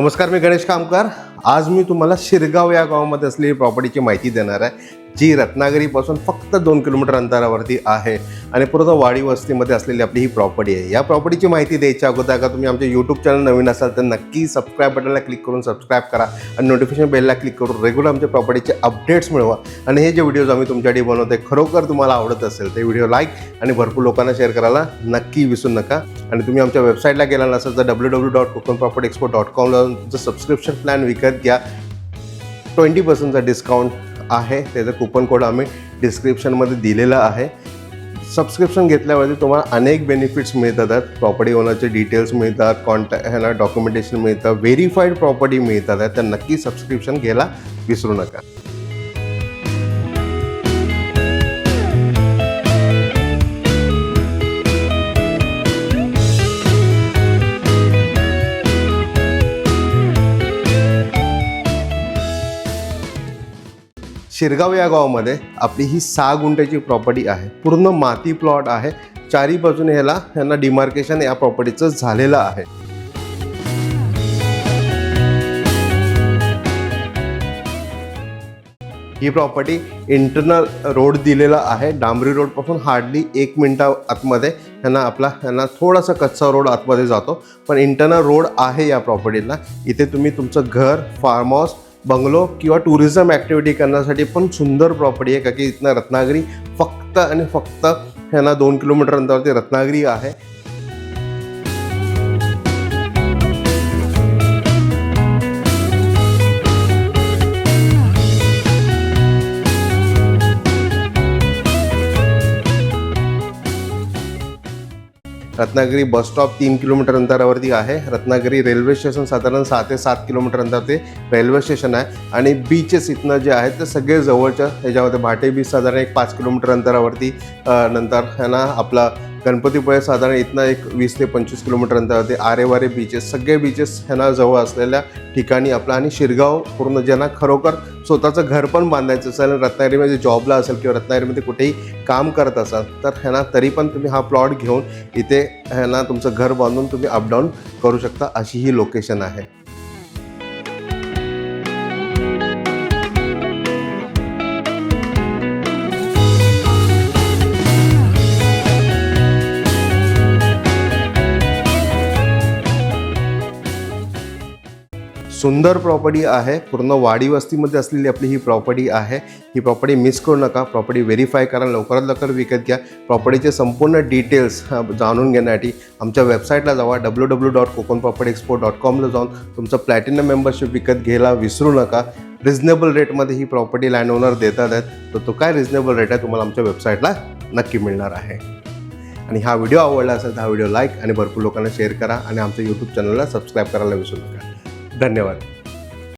नमस्कार मी गणेश कामकार. आज मी तुम्हाला शिरगाव या गावामध्ये असलेली प्रॉपर्टीची माहिती देणार आहे. जी रत्नागिरीपासून फक्त दोन किलोमीटर अंतरावरती आहे आणि पूर्ण वाडी वस्तीमध्ये असलेली आपली ही प्रॉपर्टी आहे. या प्रॉपर्टीची माहिती द्यायच्या अगोदर का तुम्ही आमच्या यूट्यूब चॅनल नवीन असाल तर नक्की सबस्क्राईब बटनला क्लिक करून सबस्क्राईब करा आणि नोटिफिकेशन बेलला क्लिक करून रेग्युलर आमच्या प्रॉपर्टीचे अपडेट्स मिळवा. आणि हे जे व्हिडिओज आम्ही तुमच्यासाठी बनवतो खरोखर तुम्हाला आवडत असेल ते व्हिडिओ लाईक आणि भरपूर लोकांना शेअर करायला नक्की विसरू नका. आणि तुम्ही आमच्या वेबसाईटला गेला नसाल तर W W dot Konkan property expo dot कॉमला तुमचं सबस्क्रिप्शन प्लॅन विकत घ्या. ट्वेंटी पर्सेंटचा डिस्काउंट आहे. त्याचं कुपन कोड आम्ही डिस्क्रिप्शनमध्ये दिलेलं आहे. सबस्क्रिप्शन घेतल्यावरती तुम्हाला अनेक बेनिफिट्स मिळतात. प्रॉपर्टी ओनरचे डिटेल्स मिळतात. कॉन्टॅक्ट ह्याला डॉक्युमेंटेशन मिळतं. व्हेरीफाईड प्रॉपर्टी मिळतात. तर नक्की सबस्क्रिप्शन घ्यायला विसरू नका. शिरगाव या गावामध्ये आपली ही सहा गुंठ्याची प्रॉपर्टी आहे. पूर्ण माती प्लॉट आहे. चारी बाजूने ह्याला ह्यांना डिमार्केशन या प्रॉपर्टीचं झालेलं आहे. ही प्रॉपर्टी इंटरनल रोड दिलेला आहे. डांबरी रोडपासून हार्डली एक मिनटा आतमध्ये ह्यांना आपला ह्यांना थोडासा कच्चा रोड आतमध्ये जातो. पण इंटरनल रोड आहे या प्रॉपर्टीला इथे तुम्ही तुमचं घर फार्म हाऊस बंगलो किंवा टुरिझम ॲक्टिव्हिटी करण्यासाठी पण सुंदर प्रॉपर्टी आहे. का की इथनं रत्नागिरी फक्त आणि फक्त ह्यांना दोन किलोमीटर अंतरावरती रत्नागिरी आहे. रत्नागिरी बस स्टॉप तीन किलोमीटर अंतरावरती आहे. रत्नागिरी रेल्वे स्टेशन साधारण सहा ते सात किलोमीटर अंतरावरती रेल्वे स्टेशन आहे. आणि बीचेस इथनं जे आहेत ते सगळे जवळच्या ह्याच्यामध्ये भाटे बीच साधारण एक पाच किलोमीटर अंतरावरती नंतर ह्यांना ना आपला गणपतीपुळे साधारण इथनं एक वीस ते पंचवीस किलोमीटर अंतरावरती आरेवारे बीचेस सगळे बीचेस ह्यांना जवळ असलेल्या ठिकाणी आपला आणि शिरगाव पूर्ण ज्यांना खरोखर स्वतःचं घर पण बांधायचं असेल रत्नागिरीमध्ये जॉबला असेल किंवा रत्नागिरीमध्ये कुठेही काम करत असाल तर ह्यांना तरी पण तुम्ही हा प्लॉट घेऊन इथे ह्यांना तुमचं घर बांधून तुम्ही अपडाऊन करू शकता अशी ही लोकेशन आहे. सुंदर प्रॉपर्टी आहे. पूर्ण वाडी वस्तीमध्ये असलेली आपली ही प्रॉपर्टी आहे. ही प्रॉपर्टी मिस करू नका. प्रॉपर्टी व्हेरीफाय करा. लवकरात लवकर विकत घ्या. प्रॉपर्टीचे संपूर्ण डिटेल्स जाणून घेण्यासाठी आमच्या वेबसाईटला जावा. W W dot Konkan property expo dot कॉमला जाऊन तुमचं प्लॅटिनम मेंबरशिप विकत घ्यायला विसरू नका. रिझनेबल रेटमध्ये ही प्रॉपर्टी लँड ओनर देतात आहेत. तर तो काय रिझनेबल रेट आहे तुम्हाला आमच्या वेबसाईटला नक्की मिळणार आहे. आणि हा व्हिडिओ आवडला असेल तर हा व्हिडिओ लाईक आणि भरपूर लोकांना शेअर करा. आणि आमच्या यूट्यूब चॅनलला सबस्क्राईब करायला विसरू नका. धन्यवाद.